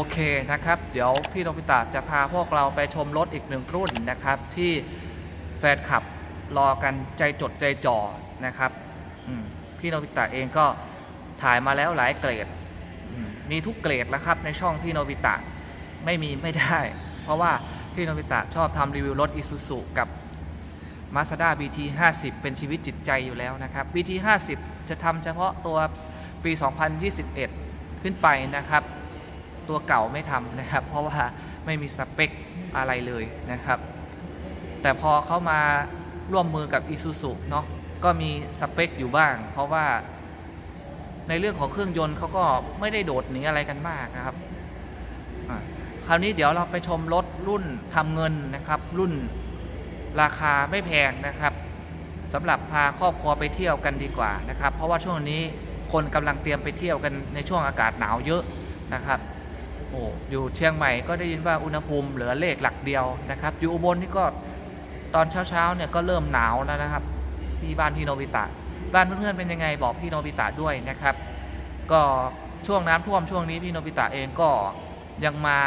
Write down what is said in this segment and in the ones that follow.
โอเคนะครับ เดี๋ยวพี่โนบิตะจะพาพวกเราไปชมรถอีกหนึ่งรุ่นนะครับ ที่แฟนคลับรอกันใจจดใจจ่อนะครับพี่โนบิตะเองก็ถ่ายมาแล้วหลายเกรด มีทุกเกรดแล้วครับในช่องพี่โนบิตะไม่มีไม่ได้ เพราะว่าพี่โนบิตะชอบทำรีวิวรถ Isuzu กับ Mazda BT 50เป็นชีวิตจิตใจอยู่แล้วนะครับ BT 50จะทำเฉพาะตัวปี 2021 ขึ้นไปนะครับ ตัวเก่าไม่ทำนะครับ เพราะว่าไม่มีสเปคอะไรเลยนะครับ แต่พอเขามาร่วมมือกับ Isuzu เนาะก็มีสเปคอยู่บ้าง เพราะว่า ในเรื่องของเครื่องยนต์เขาก็ไม่ได้โดดหนีอะไรกันมากนะครับคราวนี้เดี๋ยวเราไปชมรถรุ่นทำเงินนะครับ รุ่นราคาไม่แพงนะครับสำหรับพาครอบครัวไปเที่ยวกันดีกว่านะครับ เพราะว่าช่วงนี้คนกำลังเตรียมไปเที่ยวกันในช่วงอากาศหนาวเยอะนะครับ โอ้อยู่เชียงใหม่ก็ได้ยินว่าอุณหภูมิเหลือเลขหลักเดียวนะครับ อยู่อุบลนี่ก็ตอนเช้าๆเนี่ยก็เริ่มหนาวแล้วนะครับ ที่บ้านพี่โนบิตะ บ้านเพื่อนๆเป็นยังไงบอกพี่โนบิตะด้วยนะครับ ก็ช่วงน้ำท่วมช่วงนี้พี่โนบิตะเองก็ยังมา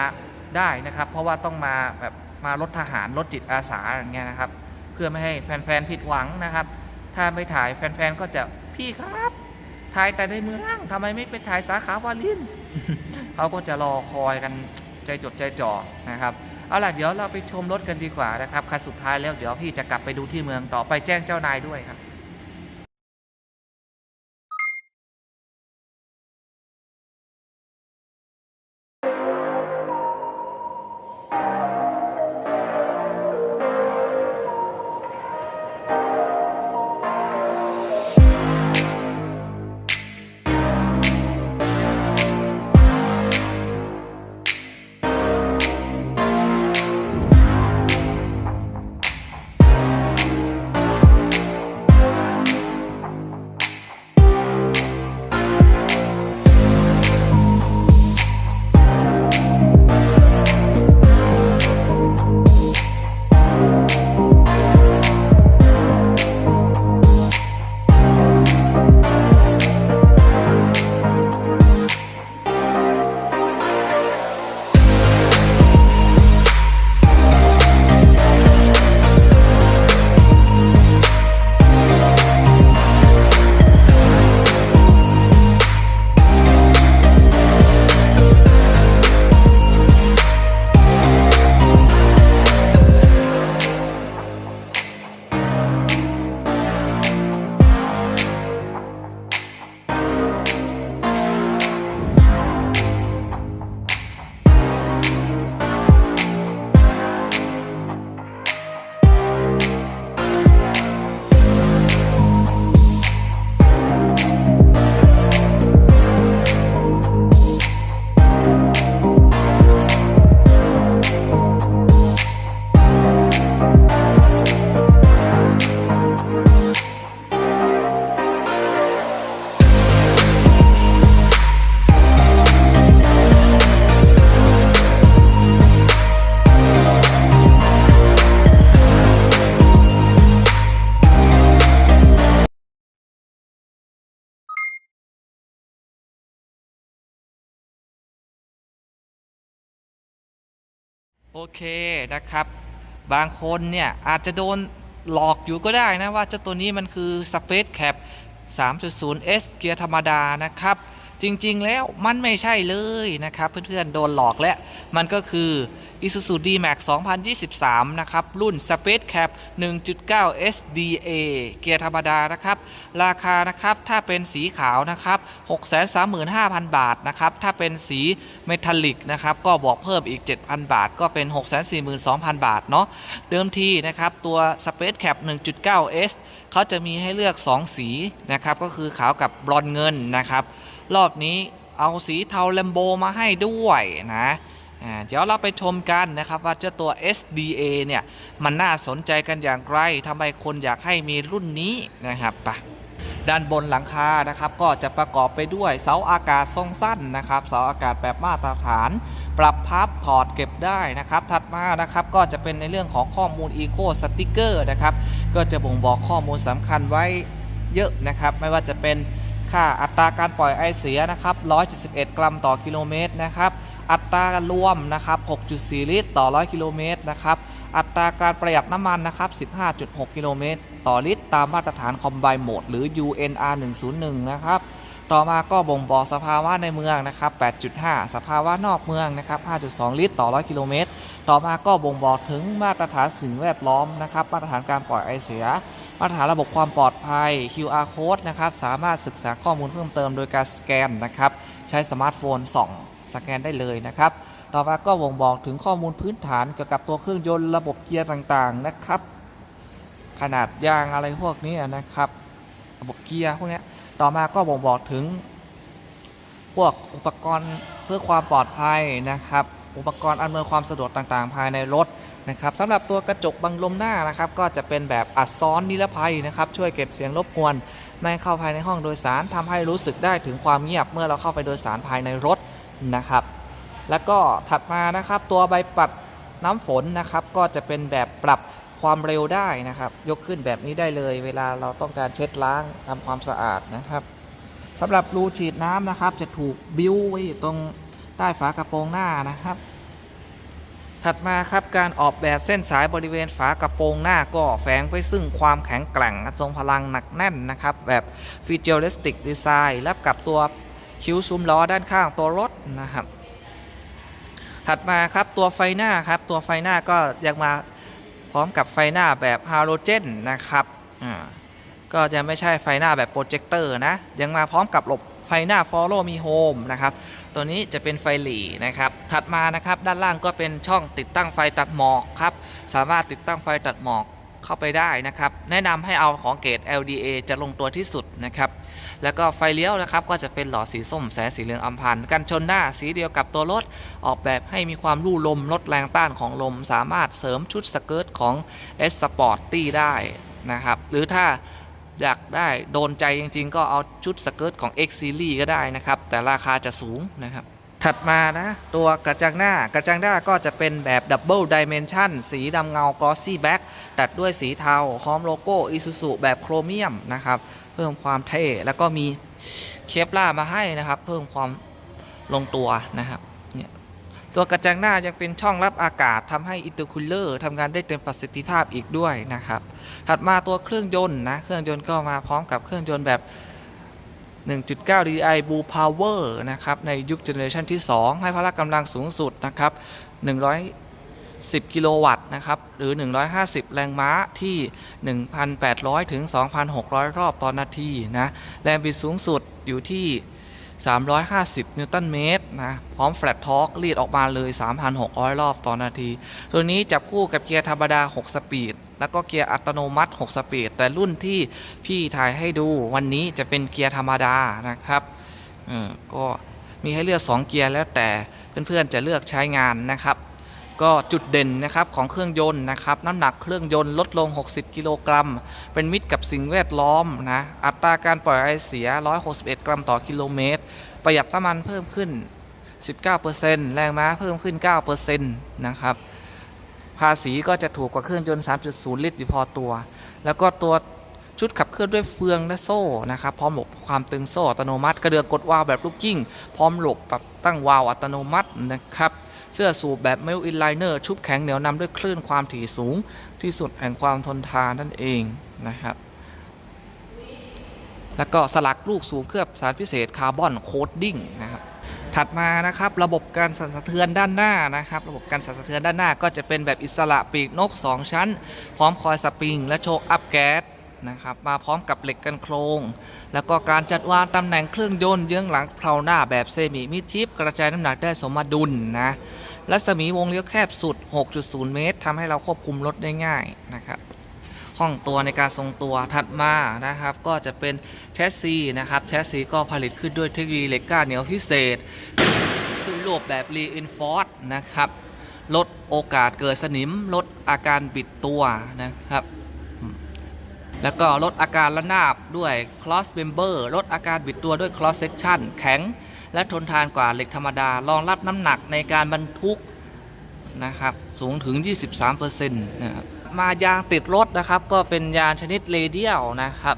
ได้นะครับ เพราะว่าต้องมาแบบมารถทหารรถจิตอาสาอย่างเงี้ยนะครับ เพื่อไม่ให้แฟนๆผิดหวังนะครับ ถ้าไม่ถ่ายแฟนๆก็จะพี่ครับ ถ่ายแต่ในเมืองทำไมไม่ไปถ่ายสาขาวาลินเขาก็จะรอคอยกันใจจดใจจ่อนะครับเอาล่ะเดี๋ยวเราไปชมรถกันดีกว่านะครับคันสุดท้ายแล้วเดี๋ยวพี่จะกลับไปดูที่เมืองต่อไปแจ้งเจ้านายด้วยครับ โอเคนะครับ บางคนเนี่ยอาจจะโดนหลอกอยู่ก็ได้นะว่าเจ้าตัวนี้มันคือ Space Cap 3.0S เกียร์ธรรมดานะครับ จริงๆแล้วมันไม่ใช่เลยนะครับ เพื่อนๆ โดนหลอกแล้วมันก็คือ Isuzu D-Max 2023 นะครับ รุ่น Space Cap 1.9 SDA เกียร์ธรรมดานะครับ ราคานะครับถ้าเป็นสีขาวนะครับ 635,000 บาทนะครับ ถ้าเป็นสีเมทัลลิกนะครับ ก็บอกเพิ่มอีก 7,000 บาท ก็เป็น 642,000 บาทเนาะเดิมทีนะครับ ตัว Space Cap 1.9S เขาจะมีให้เลือก 2 สีนะครับ ก็คือขาวกับบรอนเงินนะครับ รอบนี้เอาสีเทาแลมโบมาให้ด้วยนะเดี๋ยวเราไปชมกันนะครับว่าเจ้าตัว SDA เนี่ย มันน่าสนใจกันอย่างไรทำไมคนอยากให้มีรุ่นนี้นะครับปะด้านบนหลังคานะครับก็จะประกอบไปด้วยเสาอากาศทรงสั้นนะครับเสาอากาศแบบมาตรฐาน ปรับพับถอดเก็บได้นะครับ ถัดมานะครับก็จะเป็นในเรื่องของข้อมูล Eco Sticker นะครับก็จะบ่งบอกข้อมูลสำคัญไว้เยอะนะครับ ไม่ว่าจะเป็น ค่าอัตราการปล่อยไอเสียนะครับ171 กรัมต่อกิโลเมตรนะครับ อัตรารวมนะครับ 6.4 ลิตรต่อ 100 กิโลเมตรนะครับ อัตราการประหยัดน้ำมันนะครับ 15.6 กิโลเมตรต่อลิตร ตามมาตรฐานคอมไบโหมดหรือ UNR 101 นะครับ ต่อมาก็บ่งบอกสภาวะในเมืองนะครับ 8.5 สภาวะนอกเมืองนะครับ 5.2 ลิตรต่อ 100 กิโลเมตร ต่อมาก็บ่งบอกถึงมาตรฐานสิ่งแวดล้อมนะครับ มาตรฐานการปล่อยไอเสีย มาตรฐานระบบความปลอดภัย QR code นะครับ สามารถศึกษาข้อมูลเพิ่มเติมโดยการสแกนนะครับ ใช้สมาร์ทโฟนส่องสแกนได้เลยนะครับ ต่อมาก็บ่งบอกถึงข้อมูลพื้นฐานเกี่ยวกับตัวเครื่องยนต์ระบบเกียร์ต่างๆนะครับ ขนาดยางอะไรพวกนี้นะครับ ระบบเกียร์พวกนี้ ต่อมาก็บ่งบอกถึง พวกอุปกรณ์เพื่อความปลอดภัยนะครับ อุปกรณ์อำนวยความสะดวกต่างๆ ภายในรถนะครับสำหรับตัวกระจกบังลมหน้านะครับ ก็จะเป็นแบบอัดซ้อนนิรภัยนะครับ ช่วยเก็บเสียงรบกวน ไม่ให้เข้าภายในห้องโดยสารทำให้รู้สึกได้ถึงความเงียบเมื่อเราเข้าไปโดยสารภายในรถนะครับ แล้วก็ถัดมานะครับ ตัวใบปัดน้ำฝนนะครับ ก็จะเป็นแบบปรับ ความเร็วได้นะครับ ยกขึ้นแบบนี้ได้เลย เวลาเราต้องการเช็ดล้างทำความสะอาดนะครับสำหรับรูฉีดน้ำนะครับ จะถูกบิ้วไว้ตรงใต้ฝากระโปรงหน้านะครับ ถัดมาครับการออกแบบเส้นสายบริเวณฝากระโปรงหน้าก็แฝงไว้ซึ่งความแข็งแกร่งทรงพลังหนักแน่นนะครับ แบบฟีเจอริสติกดีไซน์รับกับตัวคิ้วซุ้มล้อด้านข้างตัวรถนะครับ ถัดมาครับตัวไฟหน้าครับ ตัวไฟหน้าก็ยังมา พร้อมกับไฟหน้าแบบฮาโลเจนนะครับอ่าก็จะไม่ใช่ไฟหน้าแบบโปรเจคเตอร์นะ ยังมาพร้อมกับหลบไฟหน้า Follow Me Home นะครับ ตัวนี้จะเป็นไฟหลีนะครับ ถัดมานะครับด้านล่างก็เป็นช่องติดตั้งไฟตัดหมอกครับ สามารถติดตั้งไฟตัดหมอกเข้าไปได้นะครับ แนะนำให้เอาของเกรด LDA จะลงตัวที่สุดนะครับ แล้วก็ไฟเลี้ยวนะครับก็จะเป็นหลอดสีส้มแสงสีเหลืองอัมพันธ์กันชนหน้าสีเดียวกับตัวรถ ออกแบบให้มีความลู่ลมลดแรงต้านของลม สามารถเสริมชุดสเกิร์ตของ S Sporty ได้นะครับหรือถ้าอยากได้โดนใจจริงๆ ก็เอาชุดสเกิร์ตของ X Series ก็ได้นะครับ แต่ราคาจะสูงนะครับถัดมานะ ตัวกระจังหน้ากระจังหน้าก็จะเป็นแบบดับเบิลดิเมนชันสีดำเงาก o สซี่แบ็กตัดด้วยสีเทาพร้อมโลโก้ Isuzu แบบโครเมียมนะครับ เพิ่มความเท่แล้วก็มีเคปล่ามาให้นะครับ เพิ่มความลงตัวนะครับเนี่ยตัวกระจังหน้ายังเป็นช่องรับอากาศทำให้อินเตอร์คูลเลอร์ทำงานได้เต็มประสิทธิภาพอีกด้วยนะครับ ถัดมาตัวเครื่องยนต์นะ เครื่องยนต์ก็มาพร้อมกับเครื่องยนต์แบบ 1.9 DI Blue Power นะครับ ในยุคเจเนอเรชันที่ 2 ให้พละกำลังสูงสุดนะครับ 10 กิโลวัตต์นะครับ หรือ 150 แรงม้าที่ 1,800 ถึง 2,600 รอบต่อนนาทีนะ แรงบิดสูงสุดอยู่ที่ 350 นิวตันเมตรนะ พร้อมแฟลตทอร์กรีดออกมาเลย 3,600 รอบต่อนาที ตัวนี้จับคู่กับเกียร์ธรรมดา 6 สปีด แล้วก็เกียร์อัตโนมัติ 6 สปีด แต่รุ่นที่พี่ถ่ายให้ดูวันนี้จะเป็นเกียร์ธรรมดานะครับเออก็มีให้เลือก 2 เกียร์แล้วแต่เพื่อนๆจะเลือกใช้งานนะครับ ก็จุดเด่นนะครับของเครื่องยนต์นะครับน้ำหนักเครื่องยนต์ลดลง 60 กิโลกรัม เป็นมิตรกับสิ่งแวดล้อมนะอัตราการปล่อยไอเสีย 161 กรัมต่อกิโลเมตร ประหยัดน้ำมันเพิ่มขึ้น 19%แรงม้าเพิ่มขึ้น 9%นะครับภาษีก็จะถูกกว่าเครื่องยนต์ 3.0 ลิตรอยู่พอตัว แล้วก็ตัวชุดขับเคลื่อนด้วยเฟืองและโซ่นะครับพร้อมหลบความตึงโซ่อัตโนมัติ กระเดื่องกดวาล์วแบบลูกกิ้ง พร้อมหลบปรับตั้งวาล์วอัตโนมัตินะครับ เสื้อสูบแบบเมลอินไลเนอร์ชุบแข็งเหนียวนำด้วยคลื่นความถี่สูงที่สุดแห่งความทนทานนั่นเองนะครับ แล้วก็สลักลูกสูบเคลือบสารพิเศษคาร์บอนโคดดิ้งนะครับถัดมานะครับระบบการสั่นสะเทือนด้านหน้านะครับ ระบบการสั่นสะเทือนด้านหน้าก็จะเป็นแบบอิสระปีกนก 2 ชั้น พร้อมคอยสปริง และโชคอัพแก๊สนะครับมาพร้อมกับเหล็กกันโครง แล้วก็การจัดวางตำแหน่งเครื่องยนต์เยื้องหลังเพลาหน้าแบบเซมิมิดชิปกระจายน้ำหนักได้สมดุลนะ รัศมีวงเลี้ยวแคบสุด 6.0 เมตรทำให้เราควบคุมรถได้ง่ายนะครับห้องตัวในการทรงตัวถัดมานะครับ ก็จะเป็นแชสซีนะครับแชสซีก็ผลิตขึ้นด้วยเทคโนโลยีเหล็กก้าเหนียวพิเศษขึ้นรูปแบบรีอินฟอร์สนะครับลดโอกาสเกิดสนิมลดอาการบิดตัวนะครับ แล้วก็ลดอาการระนาบด้วย cross member ลดอาการบิดตัวด้วย cross section แข็ง และทนทานกว่าเหล็กธรรมดารองรับน้ำหนักในการบรรทุกนะครับสูงถึง 23%นะครับมายางติดรถนะครับ ก็เป็นยางชนิดเรเดียลนะครับ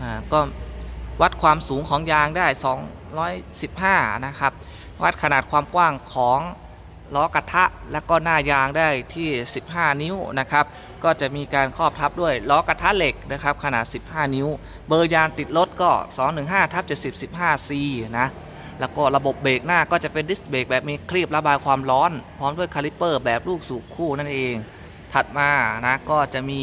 อ่าก็วัดความสูงของยางได้ 215 นะครับ วัดขนาดความกว้างของล้อกระทะ และก็หน้ายางได้ที่ 15 นิ้วนะครับ ก็จะมีการครอบทับด้วยล้อกระทะเหล็กนะครับขนาด 15 นิ้ว เบอร์ยางติดรถก็ 215ทับ70 15 C นะแล้วก็ระบบเบรกหน้าก็จะเป็นดิสเบรกแบบมีคลีประบายความร้อน พร้อมด้วยคาลิปเปอร์แบบลูกสูบคู่นั่นเอง ถัดมานะก็จะมี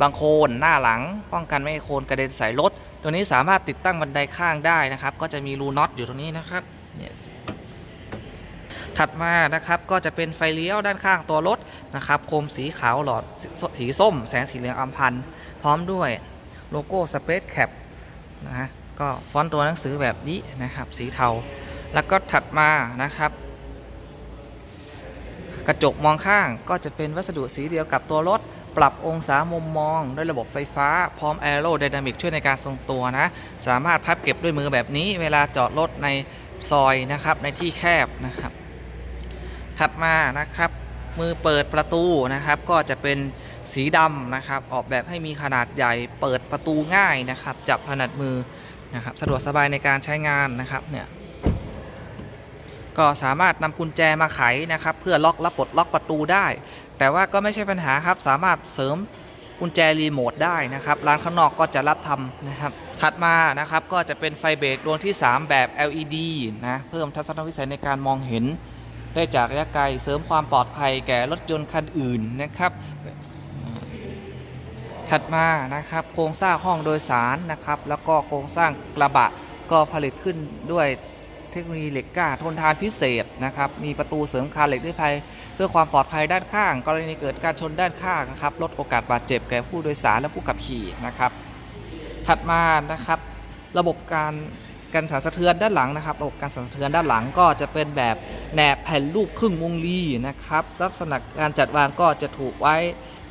บางโคนหน้าหลัง ป้องกันไม่ให้โคนกระเด็นใส่รถ ตัวนี้สามารถติดตั้งบันไดข้างได้นะครับ ก็จะมีรูน็อตอยู่ตรงนี้นะครับเนี่ย ถัดมานะครับก็จะเป็นไฟเลี้ยวด้านข้างตัวรถนะครับโคมสีขาวหลอดสสีส้ม แสงสีเหลืองอัมพันธ์พร้อมด้วยโลโก้ Space Cap นะฮะก็ฟอนต์ตัวหนังสือแบบนี้นะครับสีเทา แล้วก็ถัดมานะครับ กระจกมองข้างก็จะเป็นวัสดุสีเดียวกับตัวรถปรับองศามุมมองด้วยระบบไฟฟ้า พร้อมแอโร d y นามิกช่วยในการทรงตัวนะ สามารถพับเก็บด้วยมือแบบนี้ เวลาจอดรถในซอยนะครับในที่แคบนะครับ ถัดมานะครับ มือเปิดประตูนะครับ ก็จะเป็นสีดำนะครับ ออกแบบให้มีขนาดใหญ่ เปิดประตูง่ายนะครับ จับถนัดมือนะครับสะดวกสบายในการใช้งานนะครับเนี่ยก็สามารถนำกุญแจมาไขนะครับ เพื่อล็อกและปลดล็อกประตูได้ แต่ว่าก็ไม่ใช่ปัญหาครับ สามารถเสริมกุญแจรีโมทได้นะครับ ร้านข้างนอกก็จะรับทำนะครับ ถัดมานะครับก็จะเป็นไฟเบรกดวงที่ 3 แบบ LED นะ เพิ่มทัศนวิสัยในการมองเห็น ได้จากระยะไกลเสริมความปลอดภัยแก่รถยนต์คันอื่นนะครับ ถัดมานะครับโครงสร้างห้องโดยสารนะครับ แล้วก็โครงสร้างกระบะก็ผลิตขึ้นด้วยเทคโนโลยีเหล็กก้าทนทานพิเศษนะครับ มีประตูเสริมคานเหล็กด้วยภัย เพื่อความปลอดภัยด้านข้าง กรณีเกิดการชนด้านข้างนะครับลดโอกาสบาดเจ็บแก่ผู้โดยสารและผู้ขับขี่นะครับ ถัดมานะครับ ระบบการ กันสั่นสะเทือนด้านหลังนะครับระบบการสั่นสะเทือนด้านหลังก็จะเป็นแบบแหนบแผ่นรูปครึ่งวงรีนะครับลักษณะการจัดวางก็จะถูกไว้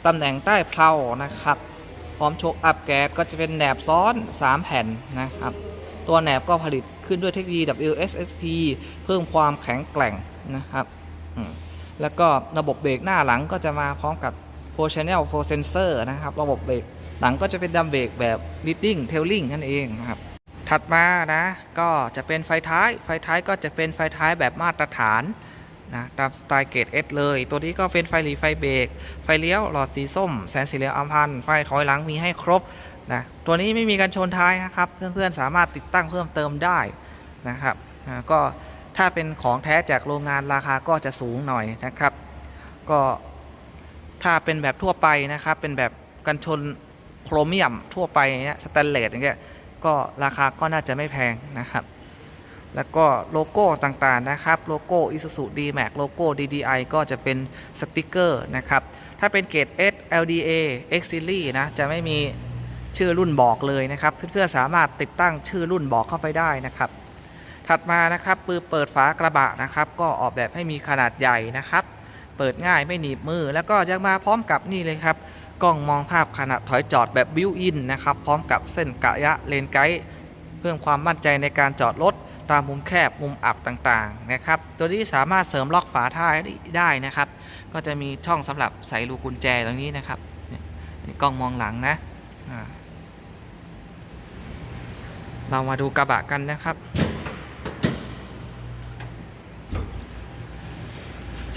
ตำแหน่งใต้เพลานะครับ พร้อมโชคอัพแก๊สก็จะเป็นแหนบซ้อน 3 แผ่นนะครับ ตัวแหนบก็ผลิตขึ้นด้วยเทคโนโลยี WSSP เพิ่มความแข็งแกร่งนะครับแล้วก็ระบบเบรกหน้าหลังก็จะมาพร้อมกับ 4 Channel 4 Sensor นะครับ ระบบเบรกหลังก็จะเป็นดัมเบรกแบบ Leading Tailing นั่นเองนะครับ ถัดมานะก็จะเป็นไฟท้าย ไฟท้ายก็จะเป็นไฟท้ายแบบมาตรฐานนะตามสไตล์เกรด S เลย ตัวนี้ก็เป็นไฟหลีไฟเบรก ไฟเลี้ยว หลอดสีส้ม แสงสีเหลืองอัมพัน ไฟถอยหลังมีให้ครบนะ ตัวนี้ไม่มีการชนท้ายนะครับ เพื่อนๆ สามารถติดตั้งเพิ่มเติมได้นะครับอ่าก็ถ้าเป็นของแท้จากโรงงานราคาก็จะสูงหน่อยนะครับ ก็ถ้าเป็นแบบทั่วไปนะครับ เป็นแบบกันชนโครเมียมทั่วไปเนี่ยสแตนเลสอย่างเงี้ย ก็ราคาก็น่าจะไม่แพงนะครับ แล้วก็โลโก้ต่างๆนะครับ โลโก้ Isuzu D-Max โลโก้ DDI ก็จะเป็นสติกเกอร์นะครับ ถ้าเป็นเกรด S LDA X Series นะ จะไม่มีชื่อรุ่นบอกเลยนะครับ เพื่อนๆสามารถติดตั้งชื่อรุ่นบอกเข้าไปได้นะครับ ถัดมานะครับปือเปิดฝากระบะนะครับ ก็ออกแบบให้มีขนาดใหญ่นะครับ เปิดง่ายไม่หนีบมือ แล้วก็ยังมาพร้อมกับนี่เลยครับ กล้องมองภาพขณะถอยจอดแบบบิวอินนะครับพร้อมกับเส้นกะยะเลนไกด์เพิ่มความมั่นใจในการจอดรถตามมุมแคบมุมอับต่างๆนะครับ ตัวนี้สามารถเสริมล็อกฝาท้ายได้นะครับ ก็จะมีช่องสำหรับใส่ลูกกุญแจตรงนี้นะครับนี่กล้องมองหลังนะเรามาดูกระบะกันนะครับ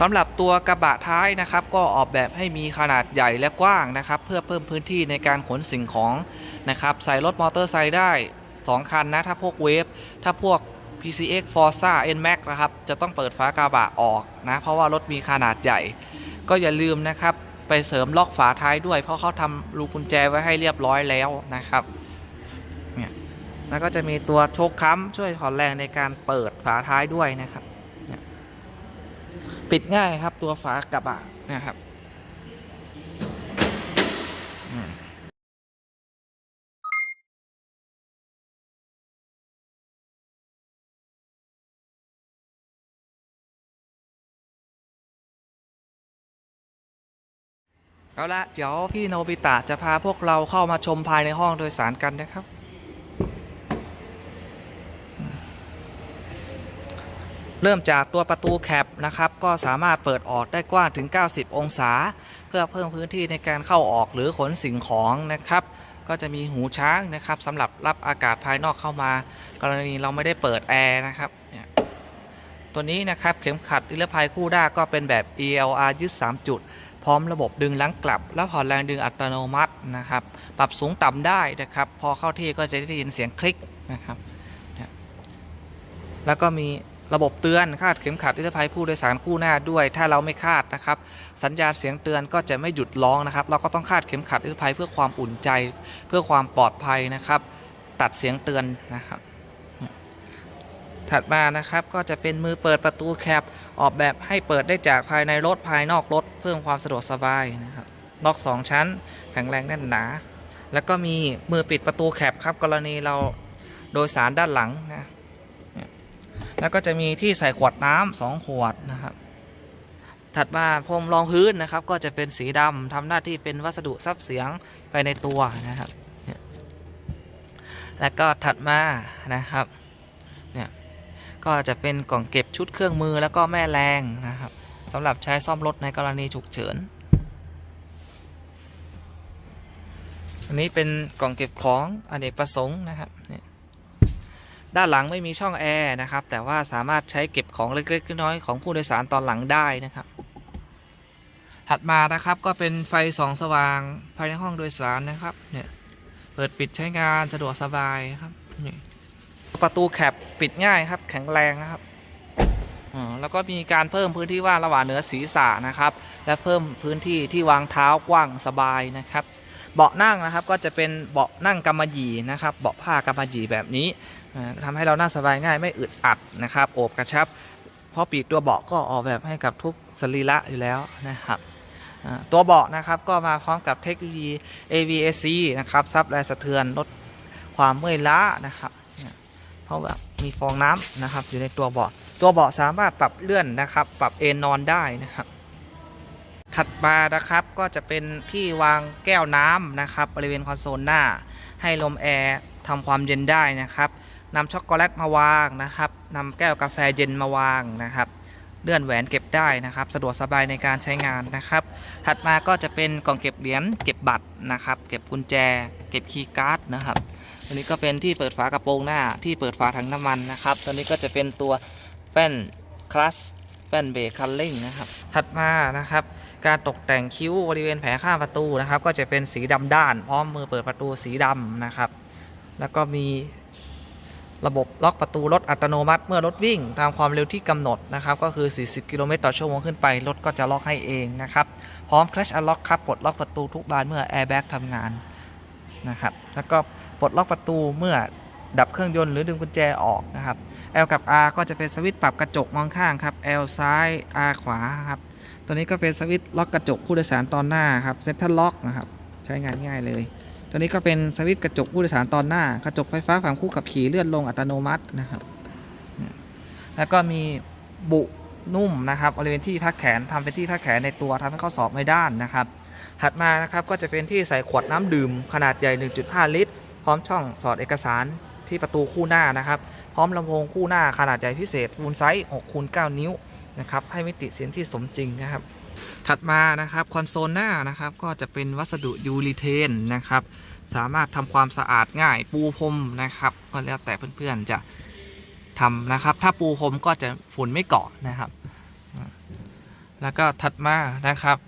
สำหรับตัวกระบะท้ายนะครับ ก็ออกแบบให้มีขนาดใหญ่และกว้างนะครับ เพื่อเพิ่มพื้นที่ในการขนสิ่งของนะครับ ใส่รถมอเตอร์ไซค์ได้ 2 คันนะ ถ้าพวกเวฟถ้าพวก PCX Forza NMAX นะครับ จะต้องเปิดฝากระบะออกนะ เพราะว่ารถมีขนาดใหญ่ ก็อย่าลืมนะครับ ไปเสริมล็อกฝาท้ายด้วย เพราะเขาทำรูกุญแจไว้ให้เรียบร้อยแล้วนะครับเนี่ยแล้วก็จะมีตัวโชคค้ำช่วยผ่อนแรงในการเปิดฝาท้ายด้วยนะครับ ปิดง่ายครับตัวฝากระบะนะครับเอาละเดี๋ยวพี่โนบิตะจะพาพวกเราเข้ามาชมภายในห้องโดยสารกันนะครับ เริ่มจากตัวประตูแคปนะครับ ก็สามารถเปิดออกได้กว้างถึง 90 องศา เพื่อเพิ่มพื้นที่ในการเข้าออกหรือขนสิ่งของนะครับ ก็จะมีหูช้างนะครับสำหรับรับอากาศภายนอกเข้ามา กรณีเราไม่ได้เปิดแอร์นะครับตัวนี้นะครับเข็มขัดนิรภัยคู่หน้าก็เป็นแบบ ELR ยึด 3 จุด พร้อมระบบดึงลังกลับ และผ่อนแรงดึงอัตโนมัตินะครับ ปรับสูงต่ำได้นะครับ พอเข้าที่ก็จะได้ยินเสียงคลิกนะครับ แล้วก็มี ระบบเตือนคาดเข็มขัดนิรภัยผู้โดยสารคู่หน้าด้วย ถ้าเราไม่คาดนะครับ สัญญาณเสียงเตือนก็จะไม่หยุดร้องนะครับ เราก็ต้องคาดเข็มขัดนิรภัยเพื่อความอุ่นใจ เพื่อความปลอดภัยนะครับ ตัดเสียงเตือนนะครับ ถัดมานะครับก็จะเป็นมือเปิดประตูแคปออกแบบให้เปิดได้จากภายในรถภายนอกรถ เพิ่มความสะดวกสบายนะครับล็อกสองชั้นแข็งแรงแน่นหนา แล้วก็มีมือปิดประตูแคปครับกรณีเราโดยสารด้านหลังนะ แล้วก็จะมีที่ใส่ขวดน้ำสองขวดนะครับ ถัดมาพรมรองพื้นนะครับ ก็จะเป็นสีดำทำหน้าที่เป็นวัสดุซับเสียงไปในตัวนะครับ แล้วก็ถัดมานะครับเนี่ยก็จะเป็นกล่องเก็บชุดเครื่องมือแล้วก็แม่แรงนะครับสำหรับใช้ซ่อมรถในกรณีฉุกเฉินอันนี้เป็นกล่องเก็บของอเนกประสงค์นะครับเนี่ย ด้านหลังไม่มีช่องแอร์นะครับ แต่ว่าสามารถใช้เก็บของเล็กๆน้อยๆของผู้โดยสารตอนหลังได้นะครับ ถัดมานะครับก็เป็นไฟสองสว่างภายในห้องโดยสารนะครับ เนี่ยเปิดปิดใช้งานสะดวกสบายครับนี่ประตูแคปปิดง่ายครับ แข็งแรงนะครับอ๋อแล้วก็มีการเพิ่มพื้นที่ว่างระหว่างเหนือศีรษะนะครับ และเพิ่มพื้นที่ที่วางเท้ากว้างสบายนะครับ เบาะนั่งนะครับก็จะเป็นเบาะนั่งกำมะหยี่นะครับเบาะผ้ากำมะหยี่แบบนี้อ่าทำให้เรานั่งสบายง่ายไม่อึดอัดนะครับโอบกระชับ เพราะปีกตัวเบาะก็ออกแบบให้กับทุกสรีระอยู่แล้วนะครับตัวเบาะนะครับก็มาพร้อมกับเทคโนโลยี AVAC นะครับซับแรงสะเทือนลดความเมื่อยล้านะครับเนี่ยเพราะว่ามีฟองน้ำนะครับอยู่ในตัวเบาะตัวเบาะสามารถปรับเลื่อนนะครับ ปรับเอนนอนได้นะครับ ถัดมานะครับก็จะเป็นที่วางแก้วน้ำนะครับ บริเวณคอนโซลหน้า ให้ลมแอร์ทำความเย็นได้นะครับนำช็อกโกแลตมาวางนะครับนำแก้วกาแฟเย็นมาวางนะครับเลื่อนแหวนเก็บได้นะครับ สะดวกสบายในการใช้งานนะครับ ถัดมาก็จะเป็นกล่องเก็บเหรียญเก็บบัตรนะครับ เก็บกุญแจ เก็บคีย์การ์ดนะครับตัวนี้ก็เป็นที่เปิดฝากระโปรงหน้าที่เปิดฝาถังน้ำมันนะครับตัวนี้ก็จะเป็นตัวแป้นคลัส แป้นเบรกคันเร่งนะครับ ถัดมานะครับ การตกแต่งคิ้วบริเวณแผงข้างประตูนะครับ ก็จะเป็นสีดำด้าน พร้อมมือเปิดประตูสีดำนะครับ แล้วก็มีระบบล็อกประตูรถอัตโนมัติ เมื่อรถวิ่งตามความเร็วที่กำหนดนะครับ ก็คือ 40 กิโลเมตรต่อชั่วโมงขึ้นไป รถก็จะล็อกให้เองนะครับ พร้อม Clutch Unlock ครับปลดล็อกประตูทุกบานเมื่อ Airbag ทำงานนะครับ แล้วก็ปลดล็อกประตูเมื่อดับเครื่องยนต์หรือดึงกุญแจออกนะครับ L กับ R ก็จะเป็นสวิตช์ปรับกระจกมองข้างครับ L ซ้าย R ขวาครับ ตัวนี้ก็เป็นสวิตช์ล็อกกระจกผู้โดยสารตอนหน้าครับเซ็นทรัลล็อกนะครับใช้งานง่ายเลย ตัวนี้ก็เป็นสวิตช์กระจกผู้โดยสารตอนหน้า กระจกไฟฟ้าฝั่งคู่ขับขี่เลื่อนลงอัตโนมัตินะครับ แล้วก็มีบุนุ่มนะครับบริเวณที่พักแขนทำเป็นที่พักแขนในตัวทำให้ข้อศอกไม่ด้านนะครับ ถัดมานะครับก็จะเป็นที่ใส่ขวดน้ำดื่มขนาดใหญ่ 1.5 ลิตร พร้อมช่องสอดเอกสาร ที่ประตูคู่หน้านะครับ พร้อมลำโพงคู่หน้าขนาดใหญ่พิเศษฟูลไซส์6คูณ9นิ้วนะครับให้มิติเสียงที่สมจริงนะครับ ถัดมานะครับคอนโซลหน้านะครับก็จะเป็นวัสดุยูริเทนนะครับสามารถทำความสะอาดง่ายปูพรมนะครับก็แล้วแต่เพื่อนๆจะทำนะครับ ถ้าปูพรมก็จะฝุ่นไม่เกาะนะครับ แล้วก็ถัดมานะครับ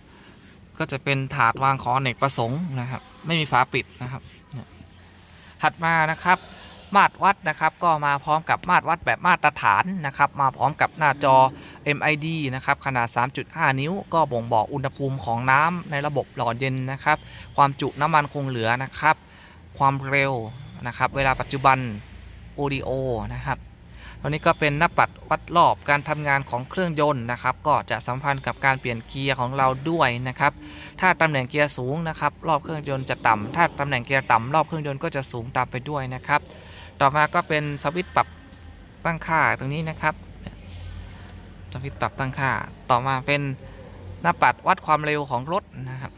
ก็จะเป็นถาดวางของเนกประสงค์นะครับ ไม่มีฝาปิดนะครับถัดมานะครับ มาตรวัดนะครับ ก็มาพร้อมกับมาตรวัดแบบมาตรฐานนะครับ มาพร้อมกับหน้าจอ MID นะครับขนาด 3.5 นิ้ว ก็บ่งบอกอุณหภูมิของน้ำในระบบหล่อเย็นนะครับ ความจุน้ำมันคงเหลือนะครับ ความเร็วนะครับ เวลาปัจจุบัน ODO นะครับตัวนี้ก็เป็นหน้าปัดวัดรอบการทำงานของเครื่องยนต์นะครับ ก็จะสัมพันธ์กับการเปลี่ยนเกียร์ของเราด้วยนะครับ ถ้าตำแหน่งเกียร์สูงนะครับ รอบเครื่องยนต์จะต่ำถ้าตำแหน่งเกียร์ต่ำรอบเครื่องยนต์ก็จะสูงตามไปด้วยนะครับ ต่อมาก็เป็นสวิตช์ปรับตั้งค่าตรงนี้นะครับสวิตช์ปรับตั้งค่า ต่อมาเป็นหน้าปัดวัดความเร็วของรถนะครับ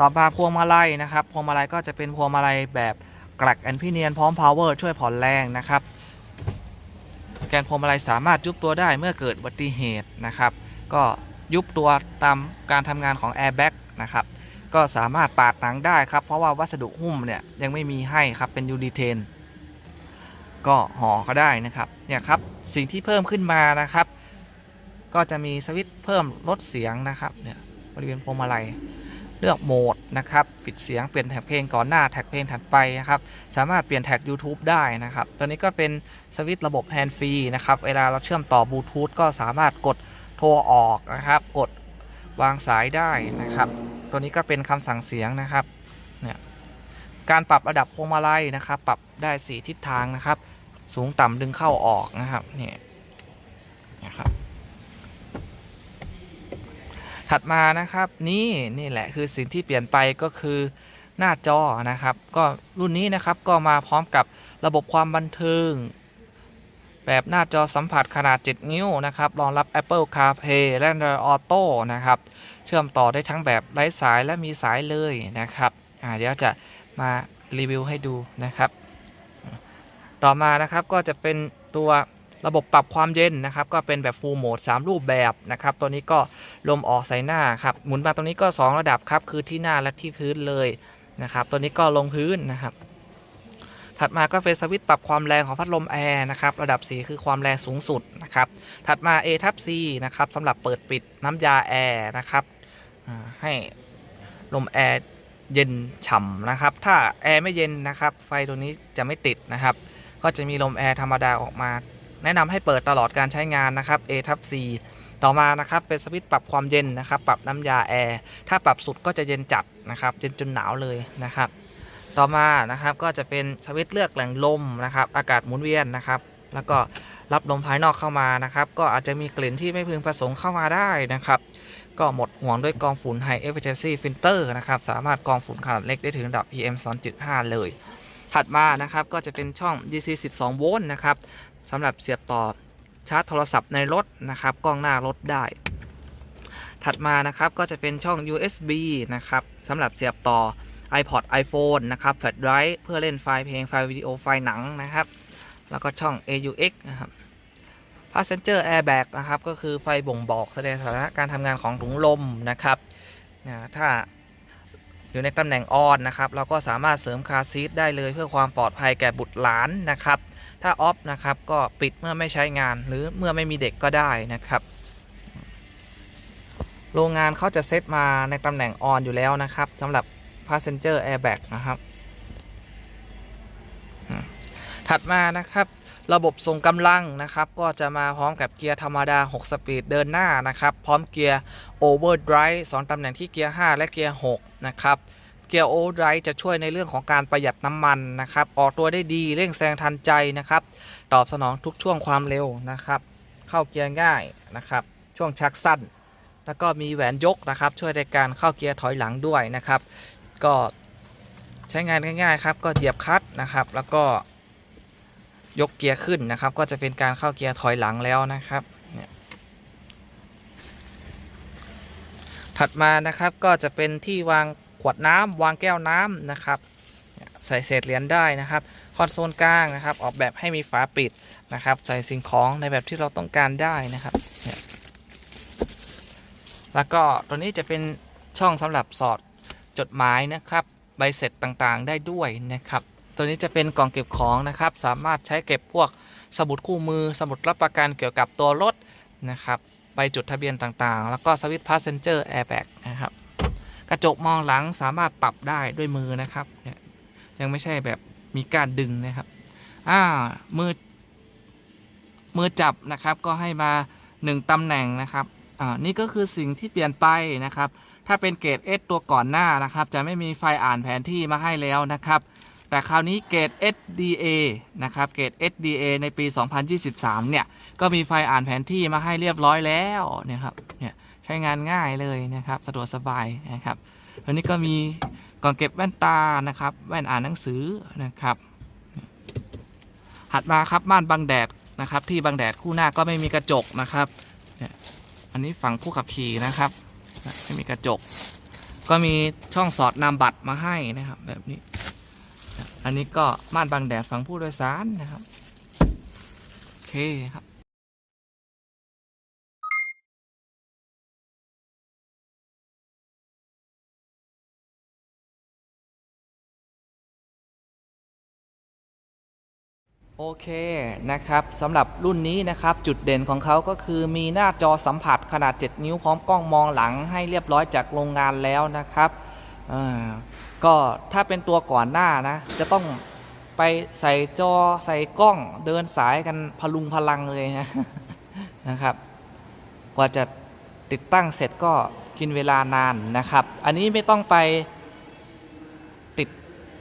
ต่อมาพวงมาลัยนะครับ พวงมาลัยก็จะเป็นพวงมาลัยแบบกลักแอนพิเนียนพร้อมพาวเวอร์ช่วยผ่อนแรงนะครับ แกนพวงมาลัยสามารถยุบตัวได้เมื่อเกิดอุบัติเหตุนะครับ ก็ยุบตัวตามการทำงานของแอร์แบ็กนะครับ ก็สามารถปาดหนังได้ครับ เพราะว่าวัสดุหุ้มเนี่ยยังไม่มีให้ครับเป็นยูดีเทน ก็ห่อก็ได้นะครับเนี่ยครับสิ่งที่เพิ่มขึ้นมานะครับ ก็จะมีสวิตช์เพิ่มลดเสียงนะครับเนี่ยบริเวณพวงมาลัยเลือกโหมดนะครับปิดเสียงเปลี่ยนแท็กเพลงก่อนหน้าแท็กเพลงถัดไปนะครับสามารถเปลี่ยนแท็ก YouTube ได้นะครับตัวนี้ก็เป็นสวิตช์ระบบแฮนด์ฟรีนะครับเวลาเราเชื่อมต่อบลูทูธก็สามารถกดโทรออกนะครับ กดวางสายได้นะครับ ตัวนี้ก็เป็นคำสั่งเสียงนะครับเนี่ยการปรับระดับพวงมาลัยนะครับ ปรับได้ 4 ทิศทางนะครับ สูงต่ำดึงเข้าออกนะครับเนี่ยนะครับ ถัดมานะครับนี่นี่แหละคือสิ่งที่เปลี่ยนไปก็คือหน้าจอนะครับ ก็รุ่นนี้นะครับก็มาพร้อมกับระบบความบันเทิง แบบหน้าจอสัมผัสขนาด 7 นิ้วนะครับรองรับ Apple CarPlay และ Android Auto นะครับ เชื่อมต่อได้ทั้งแบบไร้สายและมีสายเลยนะครับอ่าเดี๋ยวจะมารีวิวให้ดูนะครับ ต่อมานะครับก็จะเป็นตัวระบบปรับความเย็นนะครับ ก็เป็นแบบ Full Mode 3 รูปแบบนะครับ ตัวนี้ก็ลมออกใส่หน้าครับ หมุนมาตรงนี้ก็ 2 ระดับครับ คือที่หน้าและที่พื้นเลยนะครับ ตัวนี้ก็ลงพื้นนะครับ ถัดมาก็เป็นสวิตช์ปรับความแรงของพัดลมแอร์นะครับ ระดับ 4 คือความแรงสูงสุดนะครับ ถัดมา A ทับ C นะครับสำหรับเปิดปิดน้ำยาแอร์นะครับ ให้ลมแอร์เย็นฉ่ำนะครับ ถ้าแอร์ไม่เย็นนะครับ ไฟตัวนี้จะไม่ติดนะครับ ก็จะมีลมแอร์ธรรมดาออกมา แนะนำให้เปิดตลอดการใช้งานนะครับ A ทับ C ต่อมานะครับเป็นสวิตช์ปรับความเย็นนะครับ ปรับน้ำยาแอร์ถ้าปรับสุดก็จะเย็นจัดนะครับเย็นจนหนาวเลยนะครับ ต่อมานะครับก็จะเป็นสวิตช์เลือกแหล่งลมนะครับ อากาศหมุนเวียนนะครับ แล้วก็รับลมภายนอกเข้ามานะครับ ก็อาจจะมีกลิ่นที่ไม่พึงประสงค์เข้ามาได้นะครับ ก็หมดห่วงด้วยกองฝุ่น High Efficiency Filter นะครับ สามารถกองฝุ่นขนาดเล็กได้ถึงระดับ PM 2.5 เลย ถัดมานะครับก็จะเป็นช่อง DC 12 โวลต์นะครับสำหรับเสียบต่อชาร์จโทรศัพท์ในรถนะครับ กล้องหน้ารถได้ ถัดมานะครับก็จะเป็นช่อง USB นะครับสำหรับเสียบต่อ iPod iPhone นะครับ Flash Drive เพื่อเล่นไฟล์เพลงไฟล์วิดีโอไฟล์หนังนะครับ แล้วก็ช่อง AUX นะครับ Passenger Airbag นะครับ ก็คือไฟบ่งบอกแสดงสถานะการทำงานของถุงลมนะครับนะถ้า อยู่ในตำแหน่งออนนะครับ เราก็สามารถเสริมคาซีทได้เลยเพื่อความปลอดภัยแก่บุตรหลานนะครับ ถ้าออฟนะครับก็ปิดเมื่อไม่ใช้งาน หรือเมื่อไม่มีเด็กก็ได้นะครับ โรงงานเขาจะเซตมาในตำแหน่งออนอยู่แล้วนะครับสำหรับ passenger airbag นะครับถัดมานะครับระบบส่งกำลังนะครับก็จะมาพร้อมกับเกียร์ธรรมดา 6 สปีดเดินหน้านะครับ พร้อมเกียร์ overdrive 2ตำแหน่งที่เกียร์ 5 และเกียร์6 นะครับเกียร์ overdrive จะช่วยในเรื่องของการประหยัดน้ำมันนะครับ ออกตัวได้ดีเร่งแซงทันใจนะครับ ตอบสนองทุกช่วงความเร็วนะครับ เข้าเกียร์ง่ายนะครับ ช่วงชักสั้น แล้วก็มีแหวนยกนะครับ ช่วยในการเข้าเกียร์ถอยหลังด้วยนะครับ ก็ใช้งานง่ายๆครับ ก็เหยียบคลัตนะครับ แล้วก็ยกเกียร์ขึ้นนะครับ ก็จะเป็นการเข้าเกียร์ถอยหลังแล้วนะครับเนี่ย ถัดมานะครับก็จะเป็นที่วางขวดน้ำวางแก้วน้ำนะครับใส่เศษเหรียญได้นะครับ คอนโซลกลางนะครับ ออกแบบให้มีฝาปิดนะครับ ใส่สิ่งของในแบบที่เราต้องการได้นะครับ แล้วก็ตัวนี้จะเป็นช่องสำหรับสอดจดหมายนะครับ ใบเสร็จต่างๆได้ด้วยนะครับ ตัวนี้จะเป็นกล่องเก็บของนะครับ สามารถใช้เก็บพวกสมุดคู่มือ สมุดรับประกันเกี่ยวกับตัวรถนะครับ ใบจดทะเบียนต่างๆ แล้วก็สวิตช์ passenger airbag นะครับ กระจกมองหลังสามารถปรับได้ด้วยมือนะครับยังไม่ใช่แบบมีการดึงนะครับอ่ามือ มือจับนะครับก็ให้มา 1ตำแหน่งนะครับอ่านี่ก็คือสิ่งที่เปลี่ยนไปนะครับ ถ้าเป็นเกรด S ตัวก่อนหน้านะครับ จะไม่มีไฟอ่านแผนที่มาให้แล้วนะครับ แต่คราวนี้เกรด SDA นะครับเกรด SDA ในปี 2023 เนี่ย ก็มีไฟอ่านแผนที่มาให้เรียบร้อยแล้วเนี่ยครับเนี่ยใช้งานง่ายเลยนะครับสะดวกสบายนะครับตัวนี้ก็มีกล่องเก็บแว่นตานะครับ แว่นอ่านหนังสือนะครับหัดมาครับม่านบังแดดนะครับ ที่บังแดดคู่หน้าก็ไม่มีกระจกนะครับเนี่ยอันนี้ฝั่งผู้ขับขี่นะครับไม่มีกระจก ก็มีช่องสอดนามบัตรมาให้นะครับแบบนี้ อันนี้ก็ม่านบังแดดฝั่งผู้โดยสารนะครับ โอเคครับโอเคนะครับสำหรับรุ่นนี้นะครับ จุดเด่นของเขาก็คือมีหน้าจอสัมผัสขนาด 7 นิ้วพร้อมกล้องมองหลังให้เรียบร้อยจากโรงงานแล้วนะครับ ก็ถ้าเป็นตัวก่อนหน้านะ จะต้องไปใส่จอใส่กล้องเดินสายกันพลุงพลังเลยนะนะครับ กว่าจะติดตั้งเสร็จก็กินเวลานานนะครับ อันนี้ไม่ต้องไปติด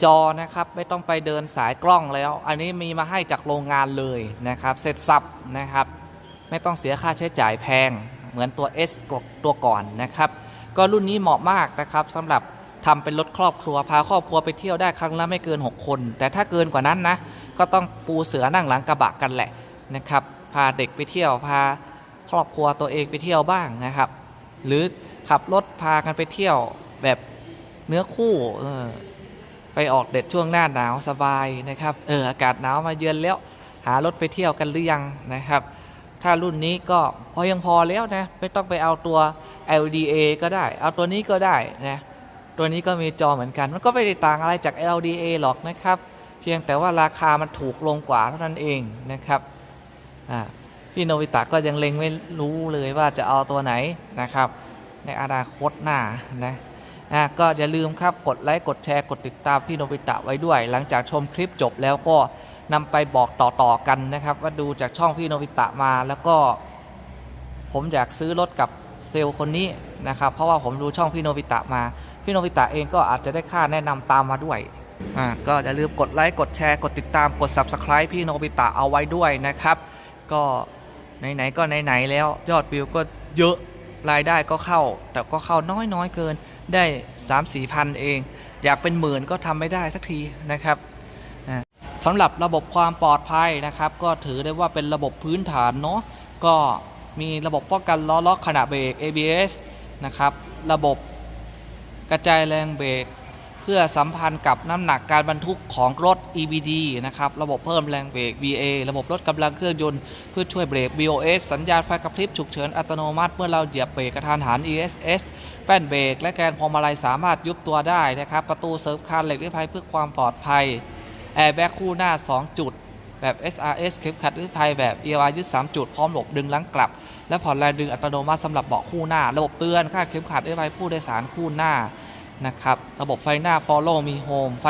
จอนะครับ ไม่ต้องไปเดินสายกล้องแล้ว อันนี้มีมาให้จากโรงงานเลยนะครับ เสร็จสับนะครับ ไม่ต้องเสียค่าใช้จ่ายแพง เหมือนตัว S ตัวก่อนนะครับ ก็รุ่นนี้เหมาะมากนะครับสำหรับ ทำเป็นรถครอบครัวพาครอบครัวไปเที่ยวได้ครั้งละไม่เกิน 6 คน แต่ถ้าเกินกว่านั้นนะก็ต้องปูเสือนั่งหลังกระบะกันแหละนะครับพาเด็กไปเที่ยวพาครอบครัวตัวเองไปเที่ยวบ้างนะครับ หรือขับรถพากันไปเที่ยวแบบเนื้อคู่ไปออกเด็ดช่วงหน้าหนาวสบายนะครับเอออากาศหนาวมาเยือนแล้วหารถไปเที่ยวกันหรือยังนะครับ ถ้ารุ่นนี้ก็พอยังพอแล้วนะไม่ต้องไปเอาตัว LDA ก็ได้ เอาตัวนี้ก็ได้นะ ตัวนี้ก็มีจอเหมือนกัน มันก็ไม่ได้ต่างอะไรจาก LDA หรอกนะครับ เพียงแต่ว่าราคามันถูกลงกว่าเท่านั้นเองนะครับพี่โนบิตะก็ยังเล็งไม่รู้เลยว่าจะเอาตัวไหนนะครับ ในอนาคตหน้านะอะก็อย่าลืมครับกดไลค์กดแชร์กดติดตามพี่โนบิตะไว้ด้วย หลังจากชมคลิปจบแล้วก็นำไปบอกต่อๆกันนะครับ ว่าดูจากช่องพี่โนบิตะมาแล้วก็ ผมอยากซื้อรถกับเซลล์คนนี้นะครับ เพราะว่าผมดูช่องพี่โนบิตะมา พี่โนบิตะเองก็อาจจะได้ค่าแนะนำตามมาด้วยอ่าก็อย่าลืมกดไลค์กดแชร์กดติดตามกด Subscribe พี่โนบิตะเอาไว้ด้วยนะครับ ก็ไหนๆก็ไหนๆแล้วยอดวิวก็เยอะรายได้ก็เข้า แต่ก็เข้าน้อยๆเกินได้ 3 4พันเอง อยากเป็นหมื่นก็ทำไม่ได้สักทีนะครับอ่าสำหรับระบบความปลอดภัยนะครับ ก็ถือได้ว่าเป็นระบบพื้นฐานเนาะก็มีระบบป้องกันล้อล็อกขณะเบรก ABS นะครับ ระบบ กระจายแรงเบรกเพื่อสัมพันธ์กับน้ำหนักการบรรทุกของรถ EBD นะครับ ระบบเพิ่มแรงเบรก BA ระบบลดกำลังเครื่องยนต์เพื่อช่วยเบรก BOS สัญญาณไฟกระพริบฉุกเฉินอัตโนมัติเมื่อเราเหยียบเบรกกระทันหัน ESS แป้นเบรกและแกนพวงมาลัยสามารถยุบตัวได้นะครับ ประตูเสริมคานเหล็กนิรภัยเพื่อความปลอดภัยแอร์แบ็กคู่หน้า 2 จุด แบบ SRS เข็มขัดนิรภัยแบบ EOR ยึด3จุดพร้อมหลบดึงลังกลับ และผ่อนแรงดึงอัตโนมัติสำหรับเบาะคู่หน้า ระบบเตือนค่าดเข็มขัดนิรภัยผู้โดยสารคู่หน้านะครับระบบไฟหน้า Follow มี Home ไฟ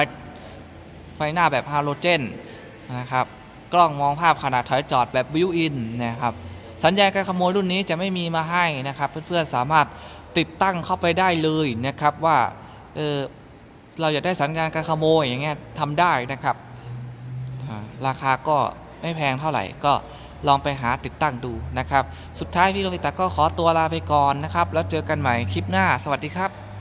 ไฟหน้าแบบฮาโลเจนนะครับกล้องมองภาพขณะถอยจอดแบบ View In นะครับสัญญาณการขโมยรุ่นนี้จะไม่มีมาให้นะครับ เพื่อนๆสามารถติดตั้งเข้าไปได้เลยนะครับว่าเออเราอยากได้สัญญาณการขโมยอย่างเงี้ยทำได้นะครับ ราคาก็ไม่แพงเท่าไหร่ก็ ลองไปหาติดตั้งดูนะครับ สุดท้ายพี่โรบิตะก็ขอตัวลาไปก่อนนะครับ แล้วเจอกันใหม่คลิปหน้า สวัสดีครับ